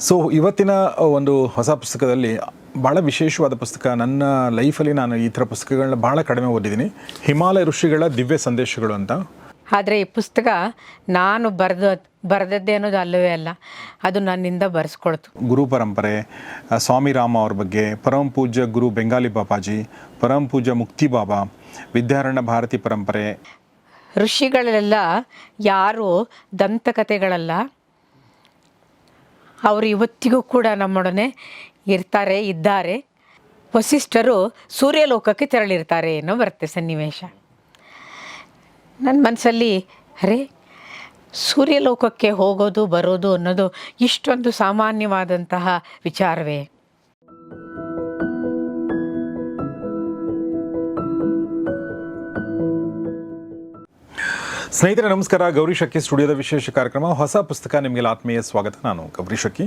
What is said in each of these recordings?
So ಇವತ್ತಿನ ಒಂದು ಹೊಸ ಪುಸ್ತಕದಲ್ಲಿ ಭಾಳ ವಿಶೇಷವಾದ ಪುಸ್ತಕ. ನನ್ನ ಲೈಫಲ್ಲಿ ನಾನು ಈ ಥರ ಪುಸ್ತಕಗಳನ್ನ ಭಾಳ ಕಡಿಮೆ ಓದಿದ್ದೀನಿ. ಹಿಮಾಲಯ ಋಷಿಗಳ ದಿವ್ಯ ಸಂದೇಶಗಳು ಅಂತ. ಆದರೆ ಈ ಪುಸ್ತಕ ನಾನು ಬರೆದ ಬರೆದದ್ದೇ ಅನ್ನೋದು ಅಲ್ಲವೇ ಅಲ್ಲ. ಅದು ನನ್ನಿಂದ ಬರೆಸ್ಕೊಳ್ತು. ಗುರು ಪರಂಪರೆ ಸ್ವಾಮಿ ರಾಮ ಅವ್ರ ಬಗ್ಗೆ ಪರಮ ಪೂಜ್ಯ ಗುರು ಬೆಂಗಾಲಿ ಬಾಪಾಜಿ ಪರಮ ಪೂಜ್ಯ ಮುಕ್ತಿ ಬಾಬಾ ವಿದ್ಯಾರಣ್ಯ ಭಾರತಿ ಪರಂಪರೆ. ಋಷಿಗಳೆಲ್ಲ ಯಾರು ದಂತಕಥೆಗಳಲ್ಲ. ಅವರು ಇವತ್ತಿಗೂ ಕೂಡ ನಮ್ಮೊಡನೆ ಇರ್ತಾರೆ, ಇದ್ದಾರೆ. ವಸಿಷ್ಠರು ಸೂರ್ಯಲೋಕಕ್ಕೆ ತೆರಳಿರ್ತಾರೆ ಏನೋ ಬರುತ್ತೆ ಸನ್ನಿವೇಶ. ನನ್ನ ಮನಸ್ಸಲ್ಲಿ ಅರೆ, ಸೂರ್ಯಲೋಕಕ್ಕೆ ಹೋಗೋದು, ಬರೋದು ಅನ್ನೋದು ಇಷ್ಟೊಂದು ಸಾಮಾನ್ಯವಾದಂತಹ ವಿಚಾರವೇ. ಸ್ನೇಹಿತರೆ, ನಮಸ್ಕಾರ. ಗೌರಿ ಶಕ್ಕಿ ಸ್ಟುಡಿಯೋದ ವಿಶೇಷ ಕಾರ್ಯಕ್ರಮ. ಹೊಸ ಪುಸ್ತಕ ನಿಮಗೆಲ್ಲ ಆತ್ಮೀಯ ಸ್ವಾಗತ. ನಾನು ಗೌರಿ ಶಕ್ಕಿ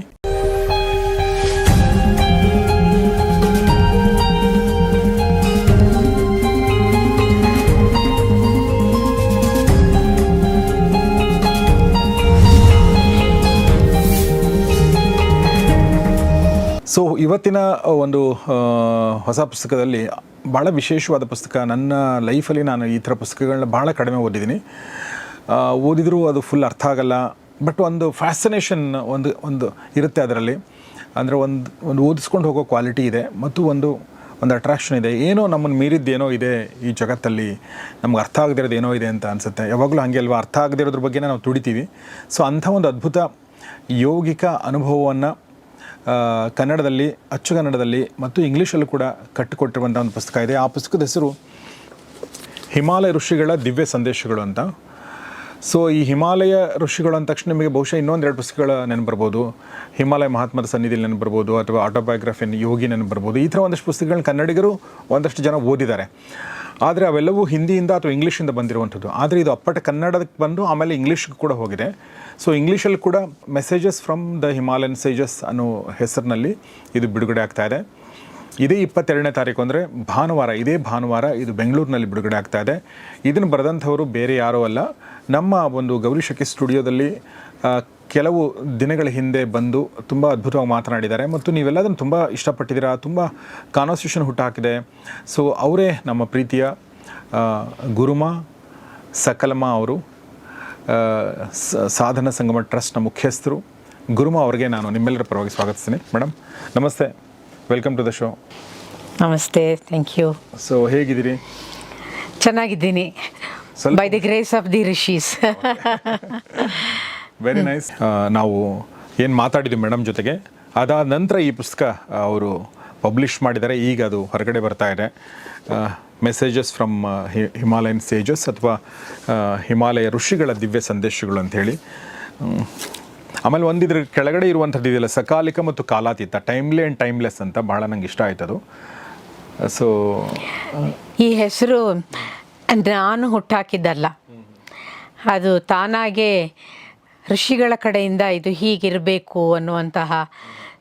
ಸೊ ಇವತ್ತಿನ ಒಂದು ಹೊಸ ಪುಸ್ತಕದಲ್ಲಿ ಭಾಳ ವಿಶೇಷವಾದ ಪುಸ್ತಕ. ನನ್ನ ಲೈಫಲ್ಲಿ ನಾನು ಈ ಥರ ಪುಸ್ತಕಗಳನ್ನ ಭಾಳ ಕಡಿಮೆ ಓದಿದ್ದೀನಿ. ಓದಿದರೂ ಅದು ಫುಲ್ ಅರ್ಥ ಆಗಲ್ಲ. ಬಟ್ ಒಂದು ಫ್ಯಾಸಿನೇಷನ್ ಒಂದು ಒಂದು ಇರುತ್ತೆ ಅದರಲ್ಲಿ. ಅಂದರೆ ಒಂದು ಒಂದು ಓದಿಸ್ಕೊಂಡು ಹೋಗೋ ಕ್ವಾಲಿಟಿ ಇದೆ. ಮತ್ತು ಒಂದು ಒಂದು ಅಟ್ರಾಕ್ಷನ್ ಇದೆ. ಏನೋ ನಮ್ಮನ್ನು ಮೀರಿದ್ದೇನೋ ಇದೆ ಈ ಜಗತ್ತಲ್ಲಿ. ನಮ್ಗೆ ಅರ್ಥ ಆಗದಿರೋದು ಏನೋ ಇದೆ ಅಂತ ಅನಿಸುತ್ತೆ. ಯಾವಾಗಲೂ ಹಾಗೆ ಅಲ್ವಾ? ಅರ್ಥ ಆಗದಿರೋದ್ರ ಬಗ್ಗೆನೇ ನಾವು ತುಡಿತೀವಿ ಸೊ ಅಂಥ ಒಂದು ಅದ್ಭುತ ಯೋಗಿಕ ಅನುಭವವನ್ನು ಕನ್ನಡದಲ್ಲಿ ಅಚ್ಚುಗನ್ನಡದಲ್ಲಿ ಮತ್ತು ಇಂಗ್ಲೀಷಲ್ಲೂ ಕೂಡ ಕಟ್ಟಿಕೊಟ್ಟಿರುವಂಥ ಒಂದು ಪುಸ್ತಕ ಇದೆ. ಆ ಪುಸ್ತಕದ ಹೆಸರು ಹಿಮಾಲಯ ಋಷಿಗಳ ದಿವ್ಯ ಸಂದೇಶಗಳು ಅಂತ. ಸೊ ಈ ಹಿಮಾಲಯ ಋಷಿಗಳು ಅಂದ ತಕ್ಷಣ ನಿಮಗೆ ಬಹುಶಃ ಇನ್ನೊಂದೆರಡು ಪುಸ್ತಕಗಳ ನೆನಪು ಬರ್ಬೋದು. ಹಿಮಾಲಯ ಮಹಾತ್ಮದ ಸನ್ನಿಧಿಯಲ್ಲಿ ನೆನಪು ಬರ್ಬೋದು ಅಥವಾ ಆಟೋಬಯೋಗ್ರಫಿ ಯೋಗಿ ನೆನಪು ಬರ್ಬೋದು. ಈ ಥರ ಒಂದಷ್ಟು ಪುಸ್ತಕಗಳನ್ನ ಕನ್ನಡಿಗರು ಒಂದಷ್ಟು ಜನ ಓದಿದ್ದಾರೆ. ಆದರೆ ಅವೆಲ್ಲವೂ ಹಿಂದಿಯಿಂದ ಅಥವಾ ಇಂಗ್ಲೀಷಿಂದ ಬಂದಿರುವಂಥದ್ದು. ಆದರೆ ಇದು ಅಪ್ಪಟ ಕನ್ನಡಕ್ಕೆ ಬಂದು ಆಮೇಲೆ ಇಂಗ್ಲೀಷ್ಗೆ ಕೂಡ ಹೋಗಿದೆ. ಸೊ ಇಂಗ್ಲೀಷಲ್ಲಿ ಕೂಡ messages from the Himalayan sages ಅನ್ನೋ ಹೆಸರಿನಲ್ಲಿ ಇದು ಬಿಡುಗಡೆ ಆಗ್ತಾ ಇದೆ. ಇದೇ ಇಪ್ಪತ್ತೆರಡನೇ ತಾರೀಕು ಅಂದರೆ ಭಾನುವಾರ, ಇದೇ ಭಾನುವಾರ ಇದು ಬೆಂಗಳೂರಿನಲ್ಲಿ ಬಿಡುಗಡೆ ಆಗ್ತಾ ಇದೆ. ಇದನ್ನು ಬರೆದಂಥವರು ಬೇರೆ ಯಾರೂ ಅಲ್ಲ. ನಮ್ಮ ಒಂದು ಗೌರಿಶಕಿ ಸ್ಟುಡಿಯೋದಲ್ಲಿ ಕೆಲವು ದಿನಗಳ ಹಿಂದೆ ಬಂದು ತುಂಬ ಅದ್ಭುತವಾಗಿ ಮಾತನಾಡಿದ್ದಾರೆ ಮತ್ತು ನೀವೆಲ್ಲದನ್ನು ತುಂಬ ಇಷ್ಟಪಟ್ಟಿದ್ದೀರಾ ತುಂಬ ಕಾನ್ವರ್ಸೇಷನ್ ಹುಟ್ಟಾಕಿದೆ ಸೊ ಅವರೇ ನಮ್ಮ ಪ್ರೀತಿಯ ಗುರುಮ ಸಕಲಮ್ಮ ಅವರು ಸಾಧನ ಸಂಗಮ ಟ್ರಸ್ಟ್ನ ಮುಖ್ಯಸ್ಥರು. ಗುರುಮ ಅವರಿಗೆ ನಾನು ನಿಮ್ಮೆಲ್ಲರ ಪರವಾಗಿ ಸ್ವಾಗತಿಸ್ತೀನಿ. ಮೇಡಮ್ ನಮಸ್ತೆ. ವೆಲ್ಕಮ್ ಟು ದ ಶೋ ನಮಸ್ತೆ ಥ್ಯಾಂಕ್ ಯು ಸೊ ಹೇಗಿದ್ದೀರಿ? ಚೆನ್ನಾಗಿದ್ದೀನಿ. By the grace of the rishis very nice ನಾವು ಏನು ಮಾತಾಡಿದ್ವಿ ಮೇಡಮ್ ಜೊತೆಗೆ ಅದಾದ ನಂತರ ಈ ಪುಸ್ತಕ ಅವರು ಪಬ್ಲಿಷ್ ಮಾಡಿದ್ದಾರೆ. ಈಗ ಅದು ಹೊರಗಡೆ ಬರ್ತಾ ಇದೆ. ಮೆಸೇಜಸ್ ಫ್ರಮ್ ಹಿಮಾಲಯನ್ ಸೇಜಸ್ ಅಥವಾ ಹಿಮಾಲಯ ಋಷಿಗಳ ದಿವ್ಯ ಸಂದೇಶಗಳು ಅಂಥೇಳಿ ಆಮೇಲೆ ಒಂದಿದ್ರ ಕೆಳಗಡೆ ಇರುವಂಥದ್ದು ಇದೆಯಲ್ಲ ಸಕಾಲಿಕ ಮತ್ತು ಕಾಲಾತೀತ ಟೈಮ್ಲಿ ಆ್ಯಂಡ್ ಟೈಮ್ಲೆಸ್ ಅಂತ ಭಾಳ ನಂಗೆ ಇಷ್ಟ ಆಯ್ತು ಅದು. ಸೊ ಈ ಹೆಸರು ನಾನು ಹುಟ್ಟಾಕಿದ್ದಲ್ಲ. ಅದು ತಾನಾಗೆ ಋಷಿಗಳ ಕಡೆಯಿಂದ ಇದು ಹೀಗಿರಬೇಕು ಅನ್ನುವಂತಹ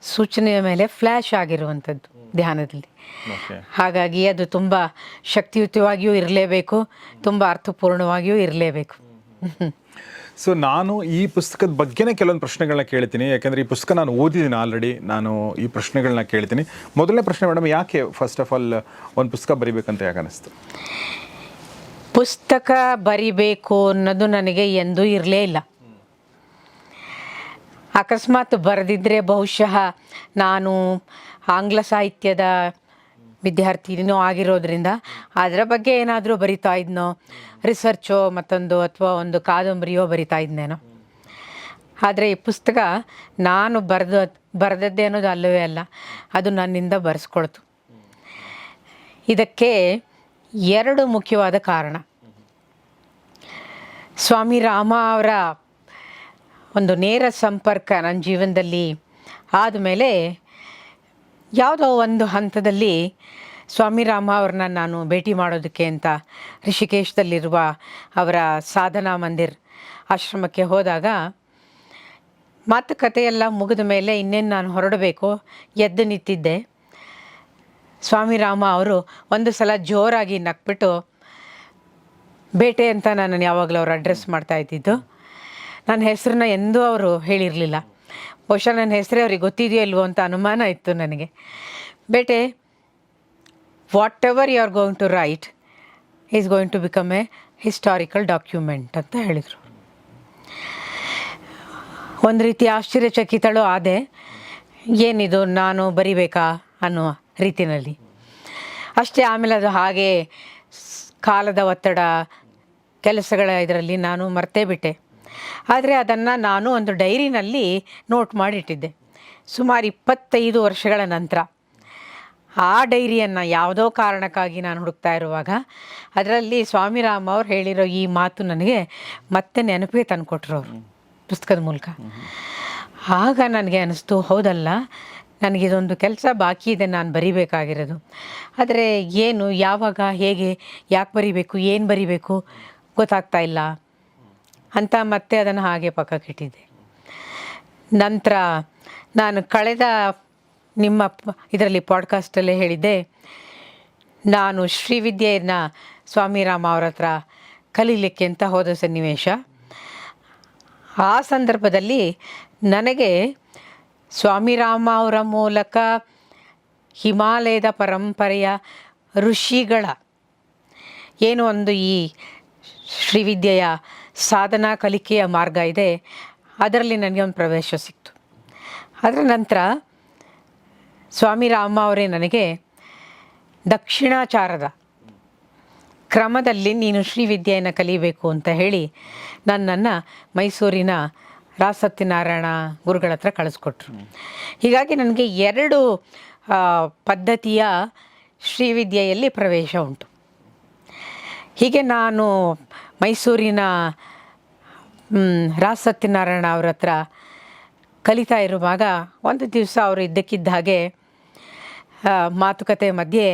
ಸೂಚನೆಯ ಮೇಲೆ ಫ್ಲ್ಯಾಶ್ ಆಗಿರುವಂಥದ್ದು ಧ್ಯಾನದಲ್ಲಿ. ಹಾಗಾಗಿ ಅದು ತುಂಬ ಶಕ್ತಿಯುತವಾಗಿಯೂ ಇರಲೇಬೇಕು ತುಂಬ ಅರ್ಥಪೂರ್ಣವಾಗಿಯೂ ಇರಲೇಬೇಕು. ಸೊ ನಾನು ಈ ಪುಸ್ತಕದ ಬಗ್ಗೆನೇ ಕೆಲವೊಂದು ಪ್ರಶ್ನೆಗಳನ್ನ ಕೇಳ್ತೀನಿ. ಯಾಕೆಂದರೆ ಈ ಪುಸ್ತಕ ನಾನು ಓದಿದ್ದೀನಿ ಆಲ್ರೆಡಿ ನಾನು ಈ ಪ್ರಶ್ನೆಗಳನ್ನ ಕೇಳ್ತೀನಿ. ಮೊದಲನೇ ಪ್ರಶ್ನೆ ಮೇಡಮ್ ಯಾಕೆ ಫಸ್ಟ್ ಆಫ್ ಆಲ್ ಒಂದು ಪುಸ್ತಕ ಬರಿಬೇಕಂತ ಯಾಕೆ ಅನಿಸ್ತು? ಪುಸ್ತಕ ಬರಿಬೇಕು ಅನ್ನೋದು ನನಗೆ ಎಂದೂ ಇರಲೇ ಇಲ್ಲ. ಅಕಸ್ಮಾತ್ ಬರೆದಿದ್ದರೆ ಬಹುಶಃ ನಾನು ಆಂಗ್ಲ ಸಾಹಿತ್ಯದ ವಿದ್ಯಾರ್ಥಿನೂ ಆಗಿರೋದ್ರಿಂದ ಅದರ ಬಗ್ಗೆ ಏನಾದರೂ ಬರಿತಾ ಇದ್ನೋ, ರಿಸರ್ಚೋ ಮತ್ತೊಂದು ಅಥವಾ ಒಂದು ಕಾದಂಬರಿಯೋ ಬರಿತಾ ಇದ್ನೇನೋ. ಆದರೆ ಈ ಪುಸ್ತಕ ನಾನು ಬರೆದ, ಬರೆದದ್ದೇ ಅನ್ನೋದು ಅಲ್ಲವೇ ಅಲ್ಲ, ಅದು ನನ್ನಿಂದ ಬರೆಸ್ಕೊಳ್ತು. ಇದಕ್ಕೆ ಎರಡು ಮುಖ್ಯವಾದ ಕಾರಣ. ಸ್ವಾಮಿ ರಾಮ ಅವರ ಒಂದು ನೇರ ಸಂಪರ್ಕ ನನ್ನ ಜೀವನದಲ್ಲಿ ಆದಮೇಲೆ ಯಾವುದೋ ಒಂದು ಹಂತದಲ್ಲಿ ಸ್ವಾಮಿ ರಾಮ ಅವ್ರನ್ನ ನಾನು ಭೇಟಿ ಮಾಡೋದಕ್ಕೆ ಅಂತ ಋಷಿಕೇಶದಲ್ಲಿರುವ ಅವರ ಸಾಧನಾ ಮಂದಿರ್ ಆಶ್ರಮಕ್ಕೆ ಹೋದಾಗ ಮಾತುಕತೆಯೆಲ್ಲ ಮುಗಿದ ಮೇಲೆ ಇನ್ನೇನು ನಾನು ಹೊರಡಬೇಕು, ಎದ್ದು ನಿಂತಿದ್ದೆ. ಸ್ವಾಮಿ ರಾಮ ಅವರು ಒಂದು ಸಲ ಜೋರಾಗಿ ನಕ್ಬಿಟ್ಟು, ಬೇಟೆ ಅಂತ ನಾನು ಯಾವಾಗಲೂ ಅವ್ರು ಅಡ್ರೆಸ್ ಮಾಡ್ತಾ ಇದ್ದಿದ್ದು ನನ್ನ ಹೆಸರನ್ನ ಎಂದೂ ಅವರು ಹೇಳಿರಲಿಲ್ಲ. ಬಹುಶಃ ನನ್ನ ಹೆಸರೇ ಅವ್ರಿಗೆ ಗೊತ್ತಿದೆಯೋ ಇಲ್ವೋ ಅಂತ ಅನುಮಾನ ಇತ್ತು ನನಗೆ. ಬೇಟೆ whatever you are going to write is going to become a historical document ಅಂತ ಹೇಳಿದರು. ಒಂದು ರೀತಿ ಆಶ್ಚರ್ಯಚಕಿತಳು ಆದೆ, ಏನಿದು, ನಾನು ಬರಿಬೇಕಾ ಅನ್ನುವ ರೀತಿಯಲ್ಲಿ ಅಷ್ಟೇ ಆಮೇಲೆ ಅದು ಹಾಗೆ ಕಾಲದ ಒತ್ತಡ, ಕೆಲಸಗಳ ಇದರಲ್ಲಿ ನಾನು ಮರ್ತೇ ಬಿಟ್ಟೆ. ಆದರೆ ಅದನ್ನು ನಾನು ಒಂದು ಡೈರಿನಲ್ಲಿ ನೋಟ್ ಮಾಡಿಟ್ಟಿದ್ದೆ. ಸುಮಾರು ಇಪ್ಪತ್ತೈದು ವರ್ಷಗಳ ನಂತರ. ಆ ಡೈರಿಯನ್ನು ಯಾವುದೋ ಕಾರಣಕ್ಕಾಗಿ ನಾನು ಹುಡುಕ್ತಾ ಇರುವಾಗ ಅದರಲ್ಲಿ ಸ್ವಾಮಿರಾಮ್ ಅವ್ರು ಹೇಳಿರೋ ಈ ಮಾತು ನನಗೆ ಮತ್ತೆ ನೆನಪಿಗೆ ತಂದುಕೊಟ್ರು ಅವರು ಪುಸ್ತಕದ ಮೂಲಕ. ಆಗ ನನಗೆ ಅನ್ನಿಸ್ತು ಹೌದಲ್ಲ ನನಗಿದೊಂದು ಕೆಲಸ ಬಾಕಿ ಇದೆ ನಾನು ಬರಿಬೇಕಾಗಿರೋದು. ಆದರೆ ಏನು ಯಾವಾಗ ಹೇಗೆ ಯಾಕೆ ಬರಿಬೇಕು ಏನು ಬರಿಬೇಕು ಗೊತ್ತಾಗ್ತಾ ಇಲ್ಲ. ಅಂತ ಮತ್ತೆ ಅದನ್ನು ಹಾಗೆ ಪಕ್ಕಕ್ಕಿಟ್ಟಿದ್ದೆ. ನಂತರ ನಾನು ಕಳೆದ ನಿಮ್ಮ ಇದರಲ್ಲಿ ಪಾಡ್ಕಾಸ್ಟಲ್ಲೇ ಹೇಳಿದ್ದೆ, ನಾನು ಶ್ರೀವಿದ್ಯೆಯನ್ನು ಸ್ವಾಮಿರಾಮ ಅವರ ಹತ್ರ ಕಲೀಲಿಕ್ಕೆ ಅಂತ ಹೋದ ಸನ್ನಿವೇಶ. ಆ ಸಂದರ್ಭದಲ್ಲಿ ನನಗೆ ಸ್ವಾಮಿ ರಾಮ ಅವರ ಮೂಲಕ ಹಿಮಾಲಯದ ಪರಂಪರೆಯ ಋಷಿಗಳ ಏನು ಒಂದು ಈ ಶ್ರೀವಿದ್ಯೆಯ ಸಾಧನಾ ಕಲಿಕೆಯ ಮಾರ್ಗ ಇದೆ. ಅದರಲ್ಲಿ ನನಗೆ ಒಂದು ಪ್ರವೇಶ ಸಿಕ್ತು. ಅದರ ನಂತರ ಸ್ವಾಮಿ ರಾಮ ಅವರೇ ನನಗೆ ದಕ್ಷಿಣಾಚಾರದ ಕ್ರಮದಲ್ಲಿ ನೀನು ಶ್ರೀವಿದ್ಯೆಯನ್ನು ಕಲಿಬೇಕು ಅಂತ ಹೇಳಿ ನನ್ನನ್ನು ಮೈಸೂರಿನ ರಾಸತ್ಯನಾರಾಯಣ ಗುರುಗಳ ಹತ್ರ ಕಳಿಸ್ಕೊಟ್ರು. ಹೀಗಾಗಿ ನನಗೆ ಎರಡು ಪದ್ಧತಿಯ ಶ್ರೀವಿದ್ಯೆಯಲ್ಲಿ ಪ್ರವೇಶ ಉಂಟು. ಹೀಗೆ ನಾನು ಮೈಸೂರಿನ ರಾಜ್ ಸತ್ಯನಾರಾಯಣ ಅವ್ರ ಹತ್ರ ಕಲಿತಾ ಇರುವಾಗ ಒಂದು ದಿವಸ ಅವರು ಇದ್ದಕ್ಕಿದ್ದ ಹಾಗೆ ಮಾತುಕತೆ ಮಧ್ಯೆ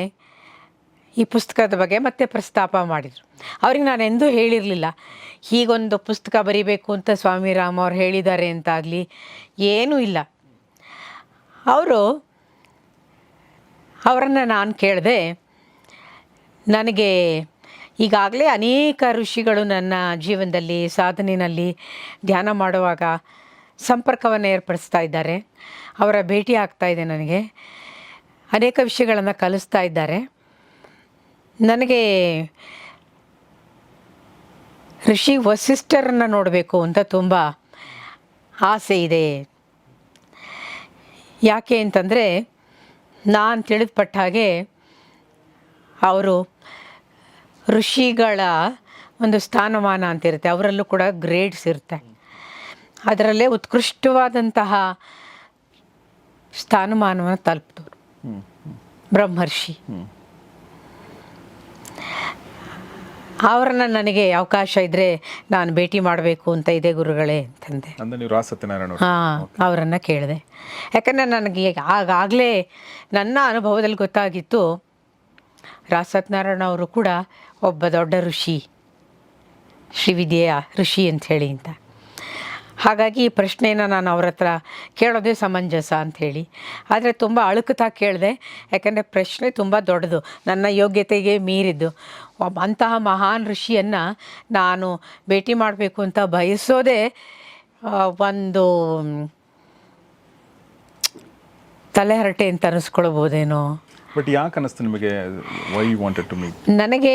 ಈ ಪುಸ್ತಕದ ಬಗ್ಗೆ ಮತ್ತೆ ಪ್ರಸ್ತಾಪ ಮಾಡಿದರು. ಅವ್ರಿಗೆ ನಾನು ಎಂದೂ ಹೇಳಿರಲಿಲ್ಲ. ಹೀಗೊಂದು ಪುಸ್ತಕ ಬರೀಬೇಕು ಅಂತ ಸ್ವಾಮಿ ರಾಮ ಅವ್ರು ಹೇಳಿದ್ದಾರೆ ಅಂತಾಗಲಿ ಏನೂ ಇಲ್ಲ. ಅವರು, ಅವರನ್ನು ನಾನು ಕೇಳಿದೆ, ನನಗೆ ಈಗಾಗಲೇ ಅನೇಕ ಋಷಿಗಳು ನನ್ನ ಜೀವನದಲ್ಲಿ ಸಾಧನೆಯಲ್ಲಿ ಧ್ಯಾನ ಮಾಡುವಾಗ ಸಂಪರ್ಕವನ್ನು ಏರ್ಪಡಿಸ್ತಾ ಇದ್ದಾರೆ. ಅವರ ಭೇಟಿ ಆಗ್ತಾ ಇದೆ ನನಗೆ. ಅನೇಕ ವಿಷಯಗಳನ್ನು ಕಲಿಸ್ತಾ ಇದ್ದಾರೆ. ನನಗೆ ಋಷಿ ವಸಿಷ್ಠರನ್ನು ನೋಡಬೇಕು ಅಂತ ತುಂಬ ಆಸೆ ಇದೆ. ಯಾಕೆ ಅಂತಂದರೆ ನಾನು ತಿಳಿದುಪಟ್ಟ ಹಾಗೆ ಅವರು ಋಷಿಗಳ ಒಂದು ಸ್ಥಾನಮಾನ ಅಂತಿರುತ್ತೆ. ಅವರಲ್ಲೂ ಕೂಡ ಗ್ರೇಡ್ಸ್ ಇರುತ್ತೆ. ಅದರಲ್ಲೇ ಉತ್ಕೃಷ್ಟವಾದಂತಹ ಸ್ಥಾನಮಾನವನ್ನು ತಲುಪಿದವರು. ಬ್ರಹ್ಮರ್ಷಿ. ಅವರನ್ನು ನನಗೆ ಅವಕಾಶ ಇದ್ದರೆ ನಾನು ಭೇಟಿ ಮಾಡಬೇಕು ಅಂತ ಇದೆ ಗುರುಗಳೇ ಅಂತಂದೆ. ಹಾಂ ಅವರನ್ನು ಕೇಳಿದೆ. ಯಾಕಂದರೆ ನನಗೆ ಆಗಾಗಲೇ ನನ್ನ ಅನುಭವದಲ್ಲಿ ಗೊತ್ತಾಗಿತ್ತು ರಾಸ್ ಸತ್ಯನಾರಾಯಣ ಅವರು ಕೂಡ ಒಬ್ಬ ದೊಡ್ಡ ಋಷಿ, ಶ್ರೀವಿದ್ಯೆಯ ಋಷಿ ಅಂತ ಹೇಳಿ ಅಂತ. ಹಾಗಾಗಿ ಈ ಪ್ರಶ್ನೆಯನ್ನು ನಾನು ಅವ್ರ ಹತ್ರ ಕೇಳೋದೇ ಸಮಂಜಸ ಅಂಥೇಳಿ ಆದರೆ ತುಂಬ ಅಳುಕುತ್ತಾ ಕೇಳಿದೆ, ಯಾಕಂದರೆ ಪ್ರಶ್ನೆ ತುಂಬ ದೊಡ್ಡದು, ನನ್ನ ಯೋಗ್ಯತೆಗೆ ಮೀರಿದ್ದು. ಅಂತಹ ಮಹಾನ್ ಋಷಿಯನ್ನು ನಾನು ಭೇಟಿ ಮಾಡಬೇಕು ಅಂತ ಬಯಸೋದೇ ಒಂದು ತಲೆಹರಟೆ ಅಂತ ಅನ್ನಿಸ್ಕೊಳ್ಬೋದೇನೋ ಬಟ್ ಯಾಕೆ ಅನ್ನಿಸ್ತು ನಿಮಗೆ? ವೈ ವಾಂಟೆಡ್ ಟು ಮೀಟ್ ನನಗೆ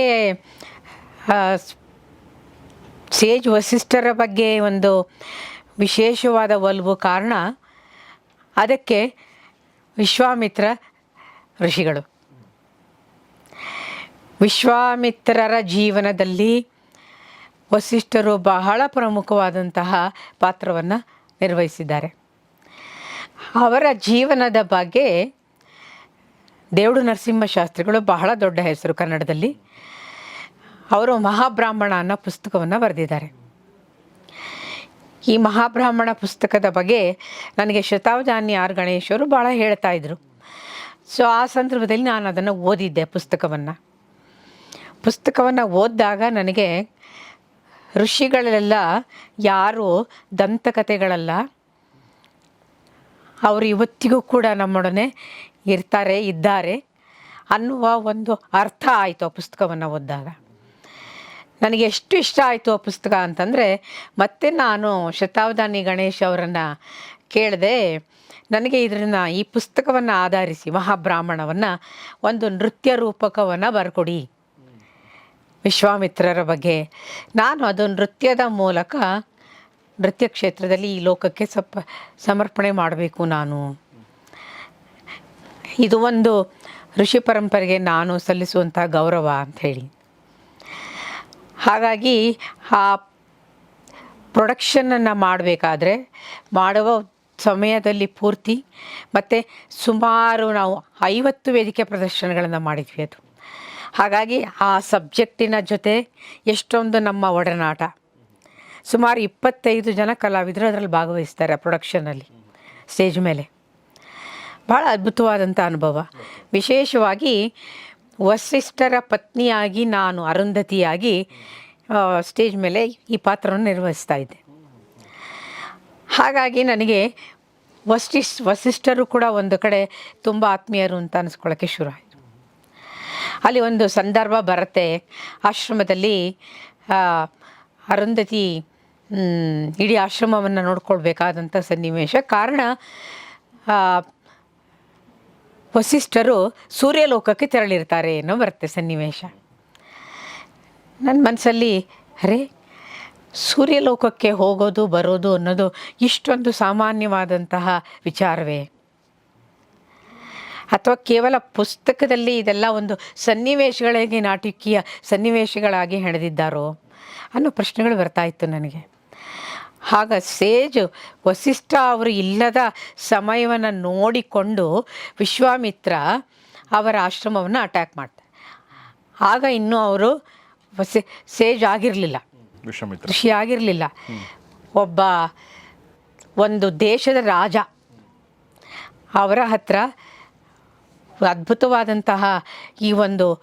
ಸೇಜ್ ವಸಿಷ್ಠರ ಬಗ್ಗೆ ಒಂದು ವಿಶೇಷವಾದ ಒಲವು ಕಾರಣ ಅದಕ್ಕೆ ವಿಶ್ವಾಮಿತ್ರ ಋಷಿಗಳು. ವಿಶ್ವಾಮಿತ್ರರ ಜೀವನದಲ್ಲಿ ವಸಿಷ್ಠರು ಬಹಳ ಪ್ರಮುಖವಾದಂತಹ ಪಾತ್ರವನ್ನು ನಿರ್ವಹಿಸಿದ್ದಾರೆ. ಅವರ ಜೀವನದ ಬಗ್ಗೆ ದೇವಡು ನರಸಿಂಹ ಶಾಸ್ತ್ರಿಗಳು ಬಹಳ ದೊಡ್ಡ ಹೆಸರು ಕನ್ನಡದಲ್ಲಿ. ಅವರು ಮಹಾಬ್ರಾಹ್ಮಣ ಅನ್ನೋ ಪುಸ್ತಕವನ್ನು ಬರೆದಿದ್ದಾರೆ. ಈ ಮಹಾಬ್ರಾಹ್ಮಣ ಪುಸ್ತಕದ ಬಗ್ಗೆ ನನಗೆ ಶತಾವಧಾನಿ ಆರ್ ಗಣೇಶವರು ಭಾಳ ಹೇಳ್ತಾ ಇದ್ರು. ಸೊ ಆ ಸಂದರ್ಭದಲ್ಲಿ ನಾನು ಅದನ್ನು ಓದಿದ್ದೆ ಪುಸ್ತಕವನ್ನು. ಪುಸ್ತಕವನ್ನು ಓದಿದಾಗ ನನಗೆ ಋಷಿಗಳೆಲ್ಲ ಯಾರು ದಂತಕಥೆಗಳಲ್ಲ, ಅವರು ಇವತ್ತಿಗೂ ಕೂಡ ನಮ್ಮೊಡನೆ ಇರ್ತಾರೆ, ಇದ್ದಾರೆ ಅನ್ನುವ ಒಂದು ಅರ್ಥ ಆಯಿತು ಆ ಪುಸ್ತಕವನ್ನು ಓದಿದಾಗ. ನನಗೆ ಎಷ್ಟು ಇಷ್ಟ ಆಯಿತು ಆ ಪುಸ್ತಕ ಅಂತಂದರೆ ಮತ್ತೆ ನಾನು ಶತಾವಧಾನಿ ಗಣೇಶ್ ಅವರನ್ನು ಕೇಳಿದೆ, ನನಗೆ ಇದರಿಂದ ಈ ಪುಸ್ತಕವನ್ನು ಆಧರಿಸಿ ಮಹಾಬ್ರಾಹ್ಮಣವನ್ನು ಒಂದು ನೃತ್ಯ ರೂಪಕವನ್ನು ಬರ್ಕೊಡಿ ವಿಶ್ವಾಮಿತ್ರರ ಬಗ್ಗೆ. ನಾನು ಅದು ನೃತ್ಯದ ಮೂಲಕ ನೃತ್ಯ ಕ್ಷೇತ್ರದಲ್ಲಿ ಈ ಲೋಕಕ್ಕೆ ಸಪ, ಸಮರ್ಪಣೆ ಮಾಡಬೇಕು ನಾನು. ಇದು ಒಂದು ಋಷಿ ಪರಂಪರೆಗೆ ನಾನು ಸಲ್ಲಿಸುವಂಥ ಗೌರವ ಅಂಥೇಳಿ ಹಾಗಾಗಿ ಆ ಪ್ರೊಡಕ್ಷನನ್ನು ಮಾಡಬೇಕಾದ್ರೆ ಮಾಡುವ ಸಮಯದಲ್ಲಿ ಪೂರ್ತಿ ಮತ್ತು ಸುಮಾರು ನಾವು ಐವತ್ತು ವೇದಿಕೆ ಪ್ರದರ್ಶನಗಳನ್ನು ಮಾಡಿದ್ವಿ ಅದು. ಹಾಗಾಗಿ ಆ ಸಬ್ಜೆಕ್ಟಿನ ಜೊತೆ ಎಷ್ಟೊಂದು ನಮ್ಮ ಒಡನಾಟ. ಸುಮಾರು ಇಪ್ಪತ್ತೈದು ಜನ ಕಲಾವಿದರು ಅದರಲ್ಲಿ ಭಾಗವಹಿಸ್ತಾರೆ ಆ ಪ್ರೊಡಕ್ಷನಲ್ಲಿ ಸ್ಟೇಜ್ ಮೇಲೆ. ಭಾಳ ಅದ್ಭುತವಾದಂಥ ಅನುಭವ. ವಿಶೇಷವಾಗಿ ವಸಿಷ್ಠರ ಪತ್ನಿಯಾಗಿ ನಾನು ಅರುಂಧತಿಯಾಗಿ ಸ್ಟೇಜ್ ಮೇಲೆ ಈ ಪಾತ್ರವನ್ನು ನಿರ್ವಹಿಸ್ತಾ ಇದ್ದೆ. ಹಾಗಾಗಿ ನನಗೆ ವಸಿಷ್ಠ, ವಸಿಷ್ಠರು ಕೂಡ ಒಂದು ಕಡೆ ತುಂಬ ಆತ್ಮೀಯರು ಅಂತ ಅನಿಸ್ಕೊಳ್ಳೋಕ್ಕೆ ಶುರು ಆಯಿತು. ಅಲ್ಲಿ ಒಂದು ಸಂದರ್ಭ ಬರುತ್ತೆ. ಆಶ್ರಮದಲ್ಲಿ ಅರುಂಧತಿ ಇಡೀ ಆಶ್ರಮವನ್ನು ನೋಡ್ಕೊಳ್ಬೇಕಾದಂಥ ಸನ್ನಿವೇಶ. ಕಾರಣ ವಸಿಷ್ಠರು ಸೂರ್ಯಲೋಕಕ್ಕೆ ತೆರಳಿರ್ತಾರೆ ಏನೋ ಬರುತ್ತೆ ಸನ್ನಿವೇಶ. ನನ್ನ ಮನಸ್ಸಲ್ಲಿ, ಅರೆ, ಸೂರ್ಯಲೋಕಕ್ಕೆ ಹೋಗೋದು, ಬರೋದು ಅನ್ನೋದು ಇಷ್ಟೊಂದು ಸಾಮಾನ್ಯವಾದಂತಹ ವಿಚಾರವೇ? ಅಥವಾ ಕೇವಲ ಪುಸ್ತಕದಲ್ಲಿ ಇದೆಲ್ಲ ಒಂದು ಸನ್ನಿವೇಶಗಳಿಗೆ ನಾಟಕೀಯ ಸನ್ನಿವೇಶಗಳಾಗಿ ಹೆಣೆದಿದ್ದಾರೋ ಅನ್ನೋ ಪ್ರಶ್ನೆಗಳು ಬರ್ತಾ ಇತ್ತು ನನಗೆ. ಆಗ ಸೇಜು ವಸಿಷ್ಠ ಅವರು ಇಲ್ಲದ ಸಮಯವನ್ನು ನೋಡಿಕೊಂಡು ವಿಶ್ವಾಮಿತ್ರ ಅವರ ಆಶ್ರಮವನ್ನು ಅಟ್ಯಾಕ್ ಮಾಡ್ತಾರೆ. ಆಗ ಇನ್ನೂ ಅವರು ವಸಿ ಸೇಜ್ ಆಗಿರಲಿಲ್ಲ. ವಿಶ್ವಾಮಿತ್ರ. ಋಷಿ ಆಗಿರಲಿಲ್ಲ. ಒಬ್ಬ ಒಂದು ದೇಶದ ರಾಜ. ಅವರ ಹತ್ರ ಅದ್ಭುತವಾದಂತಹ ಈ ಒಂದು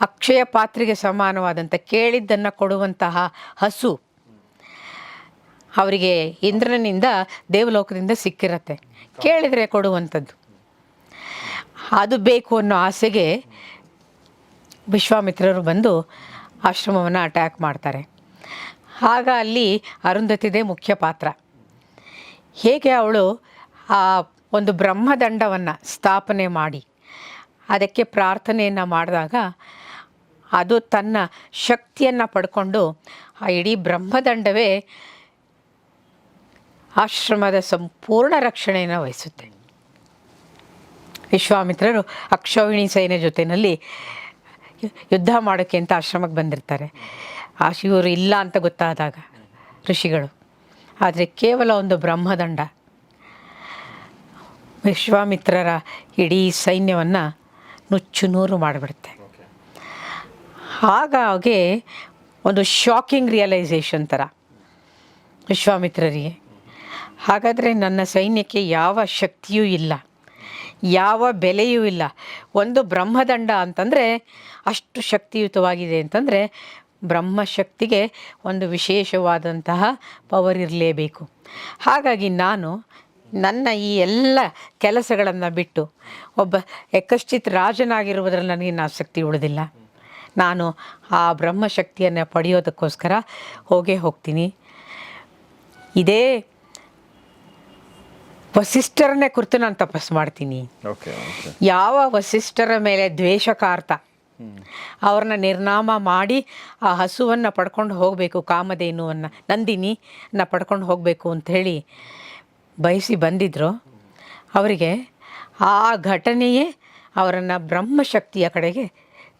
ಅಕ್ಷಯ ಪಾತ್ರೆಗೆ ಸಮಾನವಾದಂಥ ಕೇಳಿದ್ದನ್ನು ಕೊಡುವಂತಹ ಹಸು. ಅವರಿಗೆ ಇಂದ್ರನಿಂದ ದೇವಲೋಕದಿಂದ ಸಿಕ್ಕಿರತ್ತೆ. ಕೇಳಿದರೆ ಕೊಡುವಂಥದ್ದು. ಅದು ಬೇಕು ಅನ್ನೋ ಆಸೆಗೆ ವಿಶ್ವಾಮಿತ್ರರು ಬಂದು ಆಶ್ರಮವನ್ನು ಅಟ್ಯಾಕ್ ಮಾಡ್ತಾರೆ. ಆಗ ಅಲ್ಲಿ ಅರುಂಧತಿದೇ ಮುಖ್ಯ ಪಾತ್ರ. ಹೇಗೆ ಅವಳು ಆ ಒಂದು ಬ್ರಹ್ಮದಂಡವನ್ನು ಸ್ಥಾಪನೆ ಮಾಡಿ, ಅದಕ್ಕೆ ಪ್ರಾರ್ಥನೆಯನ್ನು ಮಾಡಿದಾಗ ಅದು ತನ್ನ ಶಕ್ತಿಯನ್ನು ಪಡ್ಕೊಂಡು ಆ ಇಡೀ ಬ್ರಹ್ಮದಂಡವೇ ಆಶ್ರಮದ ಸಂಪೂರ್ಣ ರಕ್ಷಣೆಯನ್ನು ವಹಿಸುತ್ತೆ. ವಿಶ್ವಾಮಿತ್ರರು ಅಕ್ಷೋಹಿಣಿ ಸೇನೆ ಜೊತೆಯಲ್ಲಿ ಯುದ್ಧ ಮಾಡೋಕ್ಕೆ ಅಂತ ಆಶ್ರಮಕ್ಕೆ ಬಂದಿರ್ತಾರೆ. ಆ ಶಿವರು ಇಲ್ಲ ಅಂತ ಗೊತ್ತಾದಾಗ ಋಷಿಗಳು. ಆದರೆ ಕೇವಲ ಒಂದು ಬ್ರಹ್ಮದಂಡ. ವಿಶ್ವಾಮಿತ್ರರ ಇಡೀ ಸೈನ್ಯವನ್ನು ನುಚ್ಚು ನೂರು ಮಾಡಿಬಿಡುತ್ತೆ. ಹಾಗಾಗಿ ಒಂದು ಶಾಕಿಂಗ್ ರಿಯಲೈಸೇಷನ್ ಥರ ವಿಶ್ವಾಮಿತ್ರರಿಗೆ. ಹಾಗಾದರೆ ನನ್ನ ಸೈನ್ಯಕ್ಕೆ ಯಾವ ಶಕ್ತಿಯೂ ಇಲ್ಲ, ಯಾವ ಬೆಲೆಯೂ ಇಲ್ಲ. ಒಂದು ಬ್ರಹ್ಮದಂಡ ಅಂತಂದರೆ ಅಷ್ಟು ಶಕ್ತಿಯುತವಾಗಿದೆ ಅಂತಂದರೆ ಬ್ರಹ್ಮಶಕ್ತಿಗೆ ಒಂದು ವಿಶೇಷವಾದಂತಹ ಪವರ್ ಇರಲೇಬೇಕು. ಹಾಗಾಗಿ ನಾನು ನನ್ನ ಈ ಎಲ್ಲ ಕೆಲಸಗಳನ್ನು ಬಿಟ್ಟು ಒಬ್ಬ ಯಕಶ್ಚಿತ್ ರಾಜನಾಗಿರುವುದರಲ್ಲಿ ನನಗಿನ್ನು ಆಸಕ್ತಿ ಉಳಿದಿಲ್ಲ. ನಾನು ಆ ಬ್ರಹ್ಮಶಕ್ತಿಯನ್ನು ಪಡೆಯೋದಕ್ಕೋಸ್ಕರ ಹೋಗೇ ಹೋಗ್ತೀನಿ. ಇದೇ ವಸಿಷ್ಠರನ್ನೇ ಕುರಿತು ನಾನು ತಪಸ್ಸು ಮಾಡ್ತೀನಿ. ಯಾವ ವಸಿಷ್ಠರ ಮೇಲೆ ದ್ವೇಷಕಾರ್ಥ ಅವ್ರನ್ನ ನಿರ್ನಾಮ ಮಾಡಿ ಆ ಹಸುವನ್ನು ಪಡ್ಕೊಂಡು ಹೋಗಬೇಕು ಕಾಮಧೇನುವನ್ನು ನಂದಿನಿನ ಪಡ್ಕೊಂಡು ಹೋಗಬೇಕು ಹೇಳಿ ಬಯಸಿ ಬಂದಿದ್ದರು ಅವರಿಗೆ ಆ ಘಟನೆಯೇ ಅವರನ್ನು ಬ್ರಹ್ಮಶಕ್ತಿಯ ಕಡೆಗೆ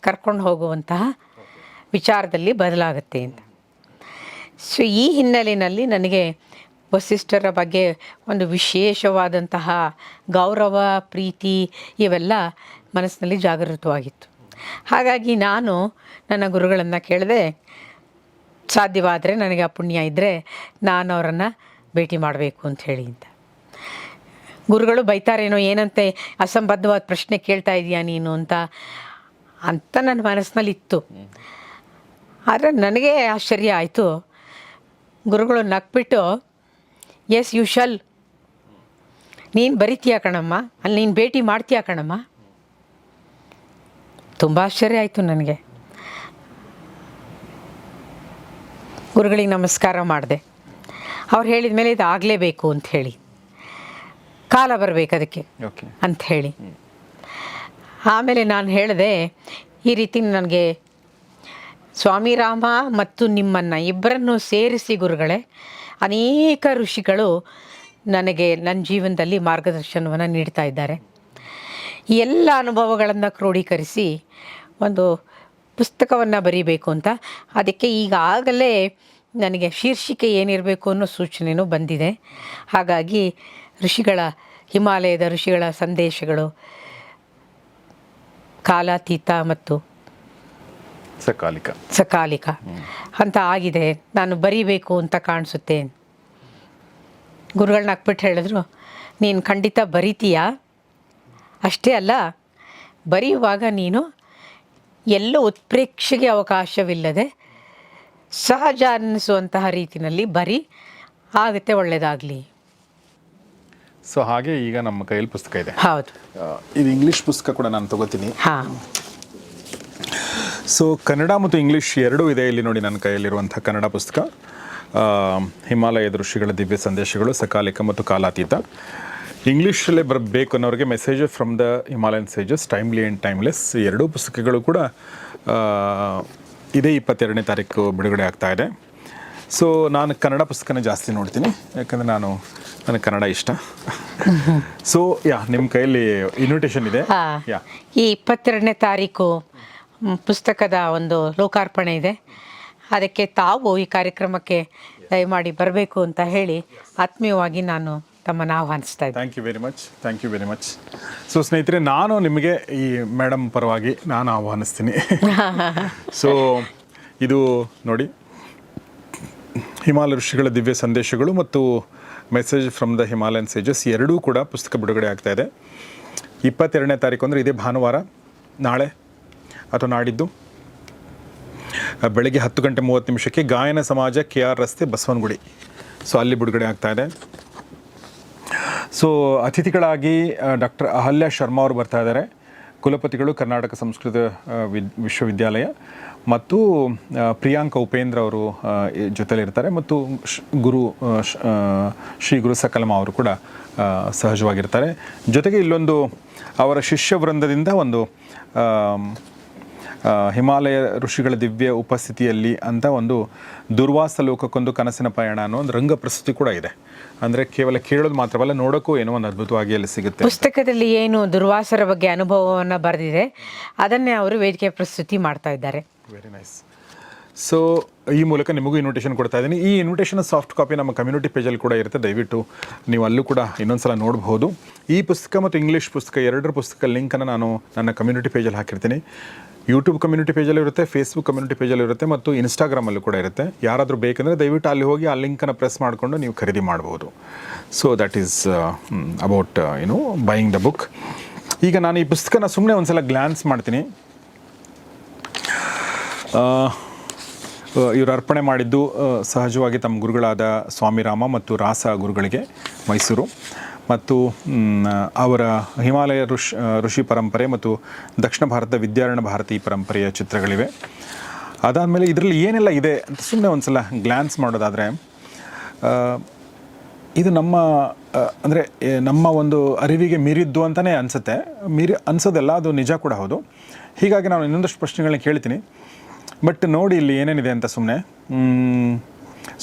ಕರ್ಕೊಂಡು ಹೋಗುವಂತಹ ವಿಚಾರದಲ್ಲಿ ಬದಲಾಗುತ್ತೆ ಅಂತ. ಸೊ ಈ ಹಿನ್ನೆಲೆಯಲ್ಲಿ ನನಗೆ ವಸಿಷ್ಠರ ಬಗ್ಗೆ ಒಂದು ವಿಶೇಷವಾದಂತಹ ಗೌರವ, ಪ್ರೀತಿ ಇವೆಲ್ಲ ಮನಸ್ಸಿನಲ್ಲಿ ಜಾಗೃತವಾಗಿತ್ತು. ಹಾಗಾಗಿ ನಾನು ನನ್ನ ಗುರುಗಳನ್ನು ಕೇಳಿದೆ, ಸಾಧ್ಯವಾದರೆ ನನಗೆ ಆ ಪುಣ್ಯ ಇದ್ದರೆ ನಾನು ಅವರನ್ನು ಭೇಟಿ ಮಾಡಬೇಕು ಅಂತ ಹೇಳಿ ಅಂತ. ಗುರುಗಳು ಬೈತಾರೇನೋ, ಏನಂತೆ ಅಸಂಬದ್ಧವಾದ ಪ್ರಶ್ನೆ ಕೇಳ್ತಾ ಇದೀಯಾ ನೀನು ಅಂತ ಅಂತ ನನ್ನ ಮನಸ್ಸಿನಲ್ಲಿ ಇತ್ತು ಆದರೆ ನನಗೆ ಆಶ್ಚರ್ಯ ಆಯಿತು. ಗುರುಗಳು ನಕ್ಬಿಟ್ಟು ಎಸ್ ಯು ಶಲ್ ನೀನು ಬರಿತೀಯ ಕಣಮ್ಮ? ಅಲ್ಲಿ ನೀನು ಭೇಟಿ ಮಾಡ್ತೀಯ ಕಣಮ್ಮ? ತುಂಬ ಆಶ್ಚರ್ಯ ಆಯಿತು ನನಗೆ. ಗುರುಗಳಿಗೆ ನಮಸ್ಕಾರ ಮಾಡಿದೆ. ಅವ್ರು ಹೇಳಿದ ಮೇಲೆ ಇದು ಆಗಲೇಬೇಕು ಅಂತ ಹೇಳಿ. ಕಾಲ ಬರಬೇಕು ಅದಕ್ಕೆ ಅಂತ ಹೇಳಿ. ಆಮೇಲೆ ನಾನು ಹೇಳಿದೆ ಈ ರೀತಿ ನನಗೆ ಸ್ವಾಮಿ ರಾಮ ಮತ್ತು ನಿಮ್ಮನ್ನು ಇಬ್ಬರನ್ನು ಸೇರಿಸಿ ಗುರುಗಳೇ ಅನೇಕ ಋಷಿಗಳು ನನಗೆ ನನ್ನ ಜೀವನದಲ್ಲಿ ಮಾರ್ಗದರ್ಶನವನ್ನು ನೀಡ್ತಾ ಇದ್ದಾರೆ. ಎಲ್ಲ ಅನುಭವಗಳನ್ನು ಕ್ರೋಢೀಕರಿಸಿ ಒಂದು ಪುಸ್ತಕವನ್ನು ಬರೀಬೇಕು ಅಂತ. ಅದಕ್ಕೆ ಈಗಾಗಲೇ ನನಗೆ ಶೀರ್ಷಿಕೆ ಏನಿರಬೇಕು ಅನ್ನೋ ಸೂಚನೆಯೂ ಬಂದಿದೆ. ಹಾಗಾಗಿ ಋಷಿಗಳ, ಹಿಮಾಲಯದ ಋಷಿಗಳ ಸಂದೇಶಗಳು ಕಾಲಾತೀತ ಮತ್ತು ಸಕಾಲಿಕ. ಸಕಾಲಿಕ. ಅಂತ ಆಗಿದೆ. ನಾನು ಬರೀಬೇಕು ಅಂತ ಕಾಣಿಸುತ್ತೆ ಗುರುಗಳನ್ನ ಹಾಕ್ಬಿಟ್ಟು ಹೇಳಿದ್ರು ನೀನು ಖಂಡಿತ ಬರಿತೀಯಾ? ಅಷ್ಟೇ ಅಲ್ಲ ಬರೆಯುವಾಗ ನೀನು ಎಲ್ಲ ಉತ್ಪ್ರೇಕ್ಷೆಗೆ ಅವಕಾಶವಿಲ್ಲದೆ ಸಹಜ ಅನ್ನಿಸುವಂತಹ ರೀತಿಯಲ್ಲಿ ಬರಿ ಆಗುತ್ತೆ ಒಳ್ಳೆಯದಾಗಲಿ ಸೊ ಹಾಗೆ ಈಗ ನಮ್ಮ ಕೈಯಲ್ಲಿ ಪುಸ್ತಕ ಇದೆ. ಹೌದು. ಇದು ಇಂಗ್ಲೀಷ್ ಪುಸ್ತಕ ಕೂಡ ನಾನು ತಗೋತೀನಿ. ಹಾಂ. ಸೊ ಕನ್ನಡ ಮತ್ತು ಇಂಗ್ಲೀಷ್ ಎರಡೂ ಇದೆ ಇಲ್ಲಿ ನೋಡಿ ನನ್ನ ಕೈಯಲ್ಲಿರುವಂಥ ಕನ್ನಡ ಪುಸ್ತಕ. ಹಿಮಾಲಯ ದೃಶ್ಯಗಳ ದಿವ್ಯ ಸಂದೇಶಗಳು ಸಕಾಲಿಕ ಮತ್ತು ಕಾಲಾತೀತ. ಇಂಗ್ಲೀಷಲ್ಲೇ ಬರಬೇಕು ಅನ್ನೋರಿಗೆ message from the Himalayan sages timely and timeless ಎರಡೂ ಪುಸ್ತಕಗಳು ಕೂಡ ಇದೇ ಇಪ್ಪತ್ತೆರಡನೇ ತಾರೀಕು ಬಿಡುಗಡೆ ಆಗ್ತಾ ಇದೆ. ಸೊ ನಾನು ಕನ್ನಡ ಪುಸ್ತಕನ ಜಾಸ್ತಿ ನೋಡ್ತೀನಿ ಯಾಕಂದರೆ ನಾನು ನನಗೆ ಕನ್ನಡ ಇಷ್ಟ. ಸೊ ಯಾ ನಿಮ್ಮ ಕೈಯಲ್ಲಿ ಇನ್ವಿಟೇಷನ್ ಇದೆ. ಯಾ ಈ ಇಪ್ಪತ್ತೆರಡನೇ ತಾರೀಕು ಪುಸ್ತಕದ ಒಂದು ಲೋಕಾರ್ಪಣೆ ಇದೆ. ಅದಕ್ಕೆ ತಾವು ಈ ಕಾರ್ಯಕ್ರಮಕ್ಕೆ ದಯಮಾಡಿ ಬರಬೇಕು ಅಂತ ಹೇಳಿ ಆತ್ಮೀಯವಾಗಿ ನಾನು ತಮ್ಮನ್ನು ಆಹ್ವಾನಿಸ್ತಾ ಇದ್ದೆ thank you very much thank you very much so ಸ್ನೇಹಿತರೆ ನಾನು ನಿಮಗೆ ಈ ಮೇಡಮ್ ಪರವಾಗಿ ನಾನು ಆಹ್ವಾನಿಸ್ತೀನಿ. ಸೊ ಇದು ನೋಡಿ ಹಿಮಾಲಯ ಋಷಿಗಳ ದಿವ್ಯ ಸಂದೇಶಗಳು ಮತ್ತು message from the Himalayan sages ಎರಡೂ ಕೂಡ ಪುಸ್ತಕ ಬಿಡುಗಡೆ ಆಗ್ತಾ ಇದೆ. ಇಪ್ಪತ್ತೆರಡನೇ ತಾರೀಕು ಅಂದರೆ ಇದೇ ಭಾನುವಾರ. ನಾಳೆ ಅಥವಾ ನಾಡಿದ್ದು ಬೆಳಗ್ಗೆ ಹತ್ತು ಗಂಟೆ ಮೂವತ್ತು ನಿಮಿಷಕ್ಕೆ ಗಾಯನ ಸಮಾಜ ಕೆ ಆರ್ ರಸ್ತೆ ಬಸವನಗುಡಿ. ಸೊ, ಅಲ್ಲಿ ಬಿಡುಗಡೆ ಆಗ್ತಾ ಇದೆ. ಸೊ, ಅತಿಥಿಗಳಾಗಿ ಡಾಕ್ಟರ್ ಅಹಲ್ಯ ಶರ್ಮಾ ಅವರು ಬರ್ತಾ ಇದ್ದಾರೆ. ಕುಲಪತಿಗಳು ಕರ್ನಾಟಕ ಸಂಸ್ಕೃತ ವಿಶ್ವವಿದ್ಯಾಲಯ ಮತ್ತು ಪ್ರಿಯಾಂಕ ಉಪೇಂದ್ರ ಅವರು ಜೊತೆಲಿರ್ತಾರೆ ಮತ್ತು ಗುರು ಶ್ರೀ ಗುರು ಸಕಲಮ ಅವರು ಕೂಡ ಸಹಜವಾಗಿರ್ತಾರೆ. ಜೊತೆಗೆ ಇಲ್ಲೊಂದು ಅವರ ಶಿಷ್ಯ ವೃಂದದಿಂದ ಒಂದು ಹಿಮಾಲಯ ಋಷಿಗಳ ದಿವ್ಯ ಉಪಸ್ಥಿತಿಯಲ್ಲಿ ಅಂತ ಒಂದು ದುರ್ವಾಸ ಲೋಕಕ್ಕೊಂದು ಕನಸಿನ ಪಯಣ ಅನ್ನೋ ಒಂದು ರಂಗ ಪ್ರಸ್ತುತಿ ಕೂಡ ಇದೆ. ಅಂದರೆ ಕೇವಲ ಕೇಳೋದು ಮಾತ್ರವಲ್ಲ ನೋಡೋಕ್ಕೂ ಏನೋ ಒಂದು ಅದ್ಭುತವಾಗಿ ಅಲ್ಲಿ ಸಿಗುತ್ತೆ. ಪುಸ್ತಕದಲ್ಲಿ ಏನು ದುರ್ವಾಸರ ಬಗ್ಗೆ ಅನುಭವವನ್ನು ಬರೆದಿದೆ ಅದನ್ನೇ ಅವರು ವೇದಿಕೆ ಪ್ರಸ್ತುತಿ ಮಾಡ್ತಾ ಇದ್ದಾರೆ. ವೆರಿ ನೈಸ್ ಸೊ ಈ ಮೂಲಕ ನಿಮಗೂ ಇನ್ವಿಟೇಷನ್ ಕೊಡ್ತಾ ಇದ್ದೀನಿ. ಈ ಇನ್ವಿಟೇಷನ್ ಸಾಫ್ಟ್ ಕಾಪಿ ನಮ್ಮ ಕಮ್ಯುನಿಟಿ ಪೇಜಲ್ಲಿ ಕೂಡ ಇರುತ್ತೆ. ದಯವಿಟ್ಟು ನೀವು ಅಲ್ಲೂ ಕೂಡ ಇನ್ನೊಂದ್ಸಲ ನೋಡಬಹುದು ಈ ಪುಸ್ತಕ ಮತ್ತು ಇಂಗ್ಲೀಷ್ ಪುಸ್ತಕ ಎರಡರ ಪುಸ್ತಕ ಲಿಂಕನ್ನು ನಾನು ನನ್ನ ಕಮ್ಯುನಿಟಿ ಪೇಜಲ್ಲಿ ಹಾಕಿರ್ತೀನಿ. ಯೂಟ್ಯೂಬ್ ಕಮ್ಯುನಿಟಿ ಪೇಜಲ್ಲಿ ಇರುತ್ತೆ ಫೇಸ್ಬುಕ್ ಕಮ್ಯುನಿಟಿ ಪೇಜಲ್ಲಿ ಇರುತ್ತೆ ಮತ್ತು ಇನ್ಸ್ಟಾಗ್ರಾಮಲ್ಲೂ ಕೂಡ ಇರುತ್ತೆ. ಯಾರಾದರೂ ಬೇಕಂದರೆ ದಯವಿಟ್ಟು ಅಲ್ಲಿ ಹೋಗಿ ಆ ಲಿಂಕನ್ನು ಪ್ರೆಸ್ ಮಾಡಿಕೊಂಡು ನೀವು ಖರೀದಿ ಮಾಡ್ಬೋದು. ಸೊ ದಟ್ ಈಸ್ ಅಬೌಟ್ ಏನು ಬೈಯಿಂಗ್ ದ ಬುಕ್ ಈಗ ನಾನು ಈ ಪುಸ್ತಕನ ಸುಮ್ಮನೆ ಒಂದು ಸಲ ಗ್ಲ್ಯಾನ್ಸ್ ಮಾಡ್ತೀನಿ ಇವರು ಅರ್ಪಣೆ ಮಾಡಿದ್ದು ಸಹಜವಾಗಿ ತಮ್ಮ ಗುರುಗಳಾದ ಸ್ವಾಮಿ ರಾಮ ಮತ್ತು ರಾಸ ಗುರುಗಳಿಗೆ ಮೈಸೂರು. ಮತ್ತು ಅವರ ಹಿಮಾಲಯ ಋಷ್ ಋಷಿ ಪರಂಪರೆ ಮತ್ತು ದಕ್ಷಿಣ ಭಾರತದ ವಿದ್ಯಾರಣ್ಯ ಭಾರತಿ ಪರಂಪರೆಯ ಚಿತ್ರಗಳಿವೆ. ಅದಾದಮೇಲೆ ಇದರಲ್ಲಿ ಏನೆಲ್ಲ ಇದೆ ಅಂತ ಸುಮ್ಮನೆ ಒಂದು ಸಲ ಗ್ಲ್ಯಾನ್ಸ್ ಮಾಡೋದಾದರೆ ಇದು ನಮ್ಮ ಅಂದರೆ ನಮ್ಮ ಒಂದು ಅರಿವಿಗೆ ಮೀರಿದ್ದು ಅಂತಲೇ ಅನಿಸುತ್ತೆ. ಮೀರಿ, ಅನಿಸೋದೆಲ್ಲ ಅದು ನಿಜ ಕೂಡ ಹೌದು. ಹೀಗಾಗಿ ನಾನು ಇನ್ನೊಂದಷ್ಟು ಪ್ರಶ್ನೆಗಳನ್ನ ಕೇಳ್ತೀನಿ. ಬಟ್ ನೋಡಿ ಇಲ್ಲಿ ಏನೇನಿದೆ ಅಂತ ಸುಮ್ಮನೆ